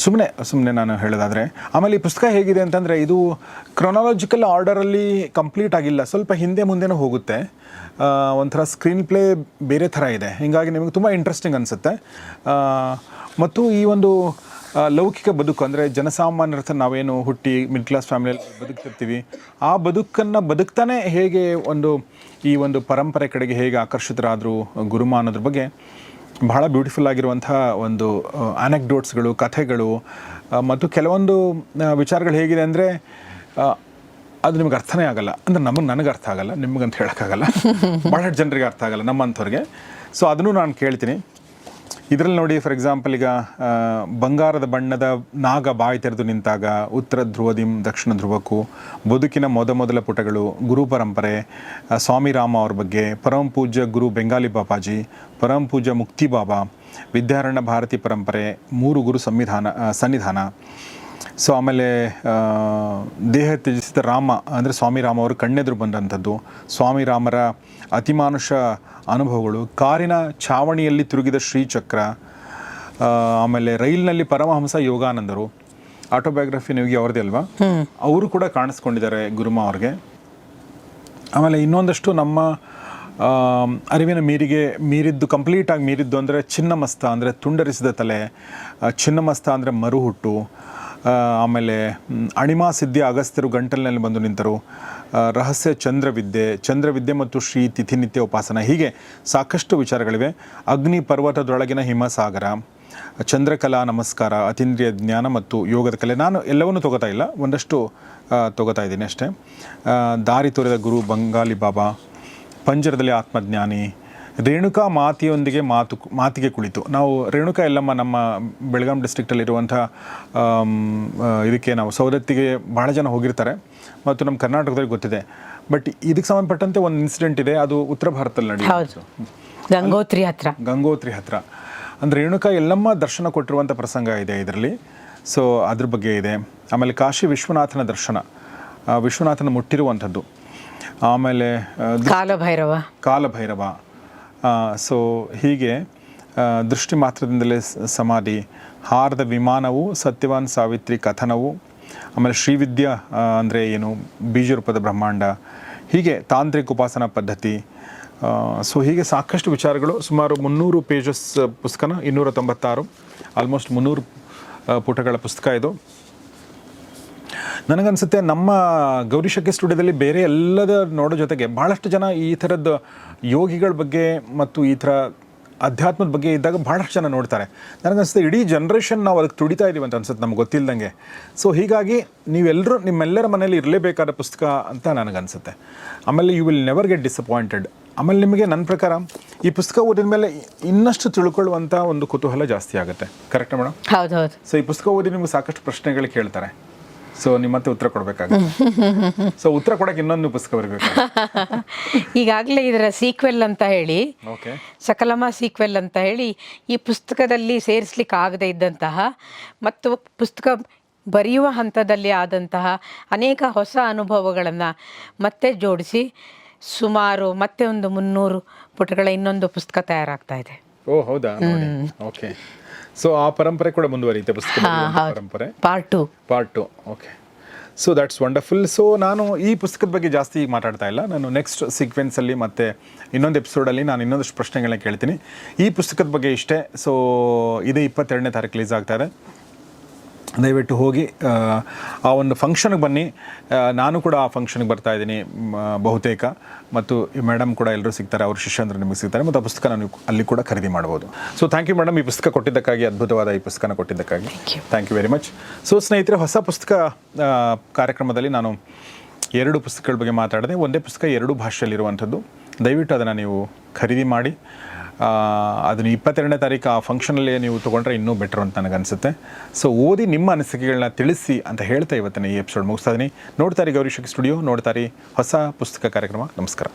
ಸುಮ್ಮನೆ ಸುಮ್ಮನೆ ನಾನು ಹೇಳೋದಾದರೆ, ಆಮೇಲೆ ಈ ಪುಸ್ತಕ ಹೇಗಿದೆ ಅಂತಂದರೆ, ಇದು ಕ್ರೊನಾಲಜಿಕಲ್ ಆರ್ಡರಲ್ಲಿ ಕಂಪ್ಲೀಟ್ ಆಗಿಲ್ಲ, ಸ್ವಲ್ಪ ಹಿಂದೆ ಮುಂದೆನೂ ಹೋಗುತ್ತೆ. ಒಂಥರ ಸ್ಕ್ರೀನ್ ಪ್ಲೇ ಬೇರೆ ಥರ ಇದೆ. ಹೀಗಾಗಿ ನಿಮಗೆ ತುಂಬ ಇಂಟ್ರೆಸ್ಟಿಂಗ್ ಅನಿಸುತ್ತೆ. ಮತ್ತು ಈ ಒಂದು ಲೌಕಿಕ ಬದುಕು, ಅಂದರೆ ಜನಸಾಮಾನ್ಯರ ನಾವೇನು ಹುಟ್ಟಿ ಮಿಡ್ ಕ್ಲಾಸ್ ಫ್ಯಾಮಿಲಿಯಲ್ಲಿ ಬದುಕ್ತಿರ್ತೀವಿ, ಆ ಬದುಕನ್ನು ಬದುಕ್ತಾನೆ ಹೇಗೆ ಒಂದು, ಈ ಒಂದು ಪರಂಪರೆ ಕಡೆಗೆ ಹೇಗೆ ಆಕರ್ಷಿತರಾದರು ಗುರುಮ ಅನ್ನೋದ್ರ ಬಗ್ಗೆ ಬಹಳ ಬ್ಯೂಟಿಫುಲ್ ಆಗಿರುವಂಥ ಒಂದು ಆನೆಕ್ಡೋಟ್ಸ್ಗಳು ಕಥೆಗಳು ಮತ್ತು ಕೆಲವೊಂದು ವಿಚಾರಗಳು ಹೇಗಿದೆ ಅಂದರೆ ಅದು ನಿಮ್ಗೆ ಅರ್ಥನೇ ಆಗಲ್ಲ. ಅಂದ್ರೆ ನಮಗೆ ನನಗೆ ಅರ್ಥ ಆಗಲ್ಲ ನಿಮಗಂತ ಹೇಳೋಕ್ಕಾಗಲ್ಲ. ಬಹಳಷ್ಟು ಜನರಿಗೆ ಅರ್ಥ ಆಗಲ್ಲ ನಮ್ಮಂಥವ್ರಿಗೆ. ಸೊ ಅದನ್ನು ನಾನು ಕೇಳ್ತೀನಿ. ಇದರಲ್ಲಿ ನೋಡಿ ಫಾರ್ ಎಕ್ಸಾಂಪಲ್ ಈಗ ಬಂಗಾರದ ಬಣ್ಣದ ನಾಗ ಬಾಯಿ ತೆರೆದು ನಿಂತಾಗ, ಉತ್ತರ ಧ್ರುವದಿಂ ದಕ್ಷಿಣ ಧ್ರುವಕ್ಕೂ, ಬದುಕಿನ ಮೊದಮೊದಲ ಪುಟಗಳು, ಗುರು ಪರಂಪರೆ ಸ್ವಾಮಿ ರಾಮ ಅವ್ರ ಬಗ್ಗೆ ಪರಮ ಪೂಜ್ಯ ಗುರು ಬೆಂಗಾಲಿ ಬಾಪಾಜಿ ಪರಮ ಪೂಜ್ಯ ಮುಕ್ತಿ ಬಾಬಾ, ವಿದ್ಯಾರಣ್ಯ ಭಾರತಿ ಪರಂಪರೆ, ಮೂರು ಗುರು ಸಂವಿಧಾನ ಸನ್ನಿಧಾನ. ಸೊ ಆಮೇಲೆ ದೇಹ ತ್ಯಜಿಸಿದ ರಾಮ ಅಂದರೆ ಸ್ವಾಮಿ ರಾಮ ಅವರು ಕಣ್ಣೆದುರು ಬಂದಂಥದ್ದು. ಸ್ವಾಮಿ ರಾಮರ ಅತಿಮಾನುಷ ಅನುಭವಗಳು. ಕಾರಿನ ಛಾವಣಿಯಲ್ಲಿ ತಿರುಗಿದ ಶ್ರೀಚಕ್ರ ಆಮೇಲೆ ರೈಲ್ನಲ್ಲಿ ಪರಮಹಂಸ ಯೋಗಾನಂದರು. ಆಟೋಬಯೋಗ್ರಫಿ ನಿಮಗೆ ಅವ್ರದ್ದೇ ಅಲ್ವಾ? ಅವರು ಕೂಡ ಕಾಣಿಸ್ಕೊಂಡಿದ್ದಾರೆ ಗುರುಮ ಅವ್ರಿಗೆ. ಆಮೇಲೆ ಇನ್ನೊಂದಷ್ಟು ನಮ್ಮ ಅರಿವಿನ ಮೀರಿಗೆ ಮೀರಿದ್ದು ಕಂಪ್ಲೀಟಾಗಿ ಮೀರಿದ್ದು ಅಂದರೆ ಚಿನ್ನಮಸ್ತ ಅಂದರೆ ತುಂಡರಿಸಿದ ತಲೆ ಚಿನ್ನಮಸ್ತ ಅಂದರೆ ಮರುಹುಟ್ಟು ಆಮೇಲೆ ಅಣಿಮಾ ಸಿದ್ಧಿ ಅಗಸ್ತ್ಯರು ಗಂಟಲಿನಲ್ಲಿ ಬಂದು ನಿಂತರು. ರಹಸ್ಯ ಚಂದ್ರವಿದ್ಯೆ ಚಂದ್ರವಿದ್ಯೆ ಮತ್ತು ಶ್ರೀ ತಿಥಿನಿತ್ಯ ಉಪಾಸನ. ಹೀಗೆ ಸಾಕಷ್ಟು ವಿಚಾರಗಳಿವೆ. ಅಗ್ನಿ ಪರ್ವತದೊಳಗಿನ ಹಿಮಸಾಗರ, ಚಂದ್ರಕಲಾ ನಮಸ್ಕಾರ, ಅತೀಂದ್ರಿಯ ಜ್ಞಾನ ಮತ್ತು ಯೋಗದ ಕಲೆ. ನಾನು ಎಲ್ಲವನ್ನೂ ತಗೋತಾ ಇಲ್ಲ. ಒಂದಷ್ಟು ತಗೋತಾ ಇದ್ದೀನಿ ಅಷ್ಟೇ. ದಾರಿ ತೋರಿದ ಗುರು ಬಂಗಾಲಿ ಬಾಬಾ, ಪಂಜರದಲ್ಲಿ ಆತ್ಮಜ್ಞಾನಿ ರೇಣುಕಾ ಮಾತಿಯೊಂದಿಗೆ ಮಾತು ಮಾತಿಗೆ ಕುಳಿತು. ನಾವು ರೇಣುಕಾ ಎಲ್ಲಮ್ಮ ನಮ್ಮ ಬೆಳಗಾಂ ಡಿಸ್ಟ್ರಿಕ್ಟಲ್ಲಿರುವಂಥ ಇದಕ್ಕೆ ನಾವು ಸವದತ್ತಿಗೆ ಭಾಳ ಜನ ಹೋಗಿರ್ತಾರೆ. ಮತ್ತು ನಮ್ಮ ಕರ್ನಾಟಕದಲ್ಲಿ ಗೊತ್ತಿದೆ. ಬಟ್ ಇದಕ್ಕೆ ಸಂಬಂಧಪಟ್ಟಂತೆ ಒಂದು ಇನ್ಸಿಡೆಂಟ್ ಇದೆ. ಅದು ಉತ್ತರ ಭಾರತದಲ್ಲಿ ನಡೆಯುತ್ತೆ. ಗಂಗೋತ್ರಿ ಹತ್ರ. ಗಂಗೋತ್ರಿ ಹತ್ರ. ಅಂದರೆ ರೇಣುಕಾ ಎಲ್ಲಮ್ಮ ದರ್ಶನ ಕೊಟ್ಟಿರುವಂಥ ಪ್ರಸಂಗ ಇದೆ ಇದರಲ್ಲಿ. ಸೊ ಅದ್ರ ಬಗ್ಗೆ ಇದೆ. ಆಮೇಲೆ ಕಾಶಿ ವಿಶ್ವನಾಥನ ದರ್ಶನ. ವಿಶ್ವನಾಥನ ಮುಟ್ಟಿರುವಂಥದ್ದು. ಆಮೇಲೆ ಕಾಲಭೈರವ. ಕಾಲಭೈರವ. ಸೊ ಹೀಗೆ ದೃಷ್ಟಿ ಮಾತ್ರದಿಂದಲೇ ಸಮಾಧಿ. ಹಾರದ ವಿಮಾನವು ಸತ್ಯವಾನ್ ಸಾವಿತ್ರಿ ಕಥನವು, ಆಮೇಲೆ ಶ್ರೀವಿದ್ಯಾ ಅಂದರೆ ಏನು, ಬೀಜರೂಪದ ಬ್ರಹ್ಮಾಂಡ, ಹೀಗೆ ತಾಂತ್ರಿಕ ಉಪಾಸನಾ ಪದ್ಧತಿ. ಸೊ ಹೀಗೆ ಸಾಕಷ್ಟು ವಿಚಾರಗಳು, ಸುಮಾರು ಮುನ್ನೂರು ಪೇಜಸ್ ಪುಸ್ತಕನ ಇನ್ನೂರ ತೊಂಬತ್ತಾರು ಆಲ್ಮೋಸ್ಟ್ ಮುನ್ನೂರು ಪುಟಗಳ ಪುಸ್ತಕ ಇದು. ನನಗನ್ಸುತ್ತೆ ನಮ್ಮ ಗೌರಿಶಕ್ತಿ ಸ್ಟುಡಿಯೋದಲ್ಲಿ ಬೇರೆ ಎಲ್ಲದ ನೋಡೋ ಜೊತೆಗೆ ಭಾಳಷ್ಟು ಜನ ಈ ಥರದ್ದು ಯೋಗಿಗಳ ಬಗ್ಗೆ ಮತ್ತು ಈ ಥರ ಅಧ್ಯಾತ್ಮದ ಬಗ್ಗೆ ಇದ್ದಾಗ ಭಾಳಷ್ಟು ಜನ ನೋಡ್ತಾರೆ. ನನಗನ್ಸುತ್ತೆ ಇಡೀ ಜನ್ರೇಷನ್ ನಾವು ಅದಕ್ಕೆ ತುಡಿತಾ ಇದ್ದೀವಿ ಅಂತ ಅನ್ಸುತ್ತೆ ನಮ್ಗೆ ಗೊತ್ತಿಲ್ಲದಂಗೆ ಸೊ ಹೀಗಾಗಿ ನೀವೆಲ್ಲರೂ ನಿಮ್ಮೆಲ್ಲರ ಮನೇಲಿ ಇರಲೇಬೇಕಾದ ಪುಸ್ತಕ ಅಂತ ನನಗನ್ಸುತ್ತೆ ಆಮೇಲೆ you will never get disappointed ಆಮೇಲೆ ನಿಮಗೆ ನನ್ನ ಪ್ರಕಾರ ಈ ಪುಸ್ತಕ ಓದಿದ ಮೇಲೆ ಇನ್ನಷ್ಟು ತಿಳ್ಕೊಳ್ಳುವಂಥ ಒಂದು ಕುತೂಹಲ ಜಾಸ್ತಿ ಆಗುತ್ತೆ. ಕರೆಕ್ಟ್ ಮೇಡಮ್ ಹೌದು ಹೌದು. ಸೊ ಈ ಪುಸ್ತಕ ಓದಿ ನಿಮ್ಗೆ ಸಾಕಷ್ಟು ಪ್ರಶ್ನೆಗಳು ಕೇಳ್ತಾರೆ. ಸೊ ನಿಮ್ಮ ಮತ್ತೆ ಉತ್ತರ ಕೊಡಬೇಕಾಗುತ್ತೆ. ಸೊ ಉತ್ತರ ಕೊಡಕ್ಕೆ ಇನ್ನೊಂದು ಪುಸ್ತಕ ಬರಬೇಕು ಈಗಾಗಲೇ ಇದರ ಸೀಕ್ವೆಲ್ ಅಂತ ಹೇಳಿ ಓಕೆ ಸಕಲಮ ಸೀಕ್ವೆಲ್ ಅಂತ ಹೇಳಿ ಈ ಪುಸ್ತಕದಲ್ಲಿ ಸೇರಿಸ್ಲಿಕ್ಕೆ ಆಗದೇ ಇದ್ದಂತಹ ಮತ್ತು ಪುಸ್ತಕ ಬರೆಯುವ ಹಂತದಲ್ಲಿ ಆದಂತಹ ಅನೇಕ ಹೊಸ ಅನುಭವಗಳನ್ನು ಮತ್ತೆ ಜೋಡಿಸಿ ಸುಮಾರು ಮತ್ತೆ ಒಂದು ಮುನ್ನೂರು ಪುಟಗಳ ಇನ್ನೊಂದು ಪುಸ್ತಕ ತಯಾರಾಗ್ತಾ ಇದೆ. ಓ ಹೌದಾ? ಓಕೆ ಸೊ ಆ ಪರಂಪರೆ ಕೂಡ ಮುಂದುವರಿಯುತ್ತೆ. ಪುಸ್ತಕ ಪರಂಪರೆ. Part two part two okay so that's wonderful so ನಾನು ಈ ಪುಸ್ತಕದ ಬಗ್ಗೆ ಜಾಸ್ತಿ ಈಗ ಮಾತಾಡ್ತಾ ಇಲ್ಲ. ನಾನು ನೆಕ್ಸ್ಟ್ ಸೀಕ್ವೆನ್ಸಲ್ಲಿ ಮತ್ತೆ ಇನ್ನೊಂದು ಎಪಿಸೋಡಲ್ಲಿ ನಾನು ಇನ್ನೊಂದಷ್ಟು ಪ್ರಶ್ನೆಗಳನ್ನ ಕೇಳ್ತೀನಿ. ಈ ಪುಸ್ತಕದ ಬಗ್ಗೆ ಇಷ್ಟೇ. ಸೊ ಇದು ಇಪ್ಪತ್ತೆರಡನೇ ತಾರೀಕು ರಿಲೀಸ್ ಆಗ್ತಾ ಇದೆ. ದಯವಿಟ್ಟು ಹೋಗಿ ಆ, ಒಂದು ಫಂಕ್ಷನ್ಗೆ ಬನ್ನಿ. ನಾನು ಕೂಡ ಆ ಫಂಕ್ಷನ್ಗೆ ಬರ್ತಾ ಇದ್ದೀನಿ ಬಹುತೇಕ. ಮತ್ತು ಈ ಮೇಡಮ್ ಕೂಡ ಎಲ್ಲರೂ ಸಿಗ್ತಾರೆ ಅವ್ರ ಶಿಷ್ಯಂದ್ರೆ ನಿಮಗೆ ಸಿಗ್ತಾರೆ. ಮತ್ತು ಆ ಪುಸ್ತಕ ನಾನು ಅಲ್ಲಿ ಕೂಡ ಖರೀದಿ ಮಾಡ್ಬೋದು. ಸೊ ಥ್ಯಾಂಕ್ ಯು ಮೇಡಮ್ ಈ ಪುಸ್ತಕ ಕೊಟ್ಟಿದ್ದಕ್ಕಾಗಿ ಅದ್ಭುತವಾದ ಈ ಪುಸ್ತಕನ ಕೊಟ್ಟಿದ್ದಕ್ಕಾಗಿ. Thank you very much so ಸ್ನೇಹಿತರೆ ಹೊಸ ಪುಸ್ತಕ ಕಾರ್ಯಕ್ರಮದಲ್ಲಿ ನಾನು ಎರಡು ಪುಸ್ತಕಗಳ ಬಗ್ಗೆ ಮಾತಾಡಿದೆ. ಒಂದೇ ಪುಸ್ತಕ ಎರಡು ಭಾಷೆಯಲ್ಲಿರುವಂಥದ್ದು. ದಯವಿಟ್ಟು ಅದನ್ನು ನೀವು ಖರೀದಿ ಮಾಡಿ. ಅದನ್ನು ಇಪ್ಪತ್ತೆರಡನೇ ತಾರೀಕು ಆ ಫಂಕ್ಷನಲ್ಲಿ ನೀವು ತೊಗೊಂಡ್ರೆ ಇನ್ನೂ ಬೆಟ್ರ್ ಅಂತ ನನಗನ್ಸುತ್ತೆ. ಸೊ ಓದಿ ನಿಮ್ಮ ಅನಿಸಿಕೆಗಳನ್ನ ತಿಳಿಸಿ ಅಂತ ಹೇಳ್ತಾ ಇವತ್ತಿನ ಈ ಎಪಿಸೋಡ್ ಮುಗಿಸ್ತಾ ಇದ್ದೀನಿ ನೋಡ್ತಾರೆ ಗೌರಿಶಕ್ ಸ್ಟುಡಿಯೋ ನೋಡ್ತಾರೆ ಹೊಸ ಪುಸ್ತಕ ಕಾರ್ಯಕ್ರಮ. ನಮಸ್ಕಾರ.